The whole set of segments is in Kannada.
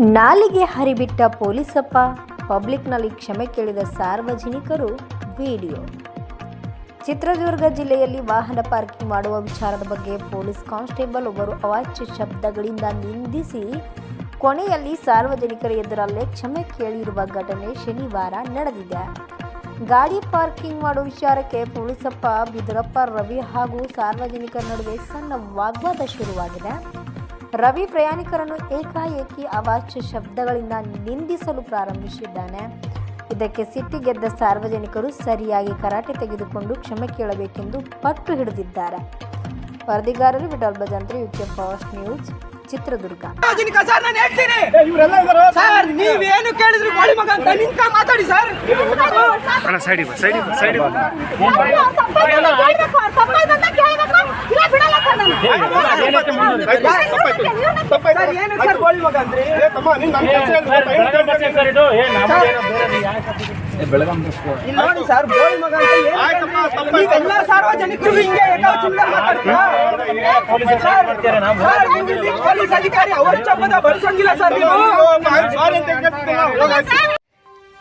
ನಾಲಿಗೆ ಹರಿಬಿಟ್ಟ ಪೊಲೀಸಪ್ಪ ಪಬ್ಲಿಕ್ನಲ್ಲಿ ಕ್ಷಮೆ ಕೇಳಿದ ಸಾರ್ವಜನಿಕರು ವಿಡಿಯೋ. ಚಿತ್ರದುರ್ಗ ಜಿಲ್ಲೆಯಲ್ಲಿ ವಾಹನ ಪಾರ್ಕಿಂಗ್ ಮಾಡುವ ವಿಚಾರದ ಬಗ್ಗೆ ಪೊಲೀಸ್ ಕಾನ್ಸ್ಟೇಬಲ್ ಒಬ್ಬರು ಅವಾಚ್ಯ ಶಬ್ದಗಳಿಂದ ನಿಂದಿಸಿ ಕೊನೆಯಲ್ಲಿ ಸಾರ್ವಜನಿಕರ ಎದುರಲ್ಲೇ ಕ್ಷಮೆ ಕೇಳಿರುವ ಘಟನೆ ಶನಿವಾರ ನಡೆದಿದೆ. ಗಾಡಿ ಪಾರ್ಕಿಂಗ್ ಮಾಡುವ ವಿಚಾರಕ್ಕೆ ಪೊಲೀಸಪ್ಪ ಬಿದರಪ್ಪ ರವಿ ಹಾಗೂ ಸಾರ್ವಜನಿಕರ ನಡುವೆ ಸಣ್ಣ ವಾಗ್ವಾದ ಶುರುವಾಗಿದೆ. ರವಿ ಪ್ರಯಾಣಿಕರನ್ನು ಏಕಾಏಕಿ ಅವಾಚ್ಯ ಶಬ್ದಗಳಿಂದ ನಿಂದಿಸಲು ಪ್ರಾರಂಭಿಸಿದ್ದಾನೆ. ಇದಕ್ಕೆ ಸಿಟ್ಟಿಗೆದ್ದ ಸಾರ್ವಜನಿಕರು ಸರಿಯಾಗಿ ಕರಾಟೆ ತೆಗೆದುಕೊಂಡು ಕ್ಷಮೆ ಕೇಳಬೇಕೆಂದು ಪಟ್ಟು ಹಿಡಿದಿದ್ದಾರೆ. ವರದಿಗಾರರು Vittal Bhajantri UK fast news Chitradurga. ಸಾರ್ವಜನಿಕ ಸರ್ ನಾನು ಹೇಳ್ತೀನಿ. ಸರ್ ನೀವೇನು ಕೇಳಿದ್ರು ಮಾತಾಡಿ ಸರ್. ಸೈಡಿ ನೋಡಿ ಸರ್ ಮಗ ಅಂತ. ನೀವೆಲ್ಲ ಸಾರ್ವಜನಿಕರು ಹಿಂಗೆ ಪೊಲೀಸ್ ಅಧಿಕಾರಿ ಅವರ ಬಳಸಂಗಿಲ್ಲ ಸರ್ ನೀವು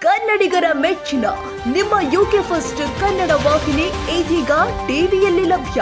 ಕನ್ನಡಿಗರ ಮೆಚ್ಚಿನ ನಿಮ್ಮ ಯುಕೆ ಫಸ್ಟ್ ಕನ್ನಡ ವಾಹಿನಿ ಇದೀಗ ಟಿವಿಯಲ್ಲಿ ಲಭ್ಯ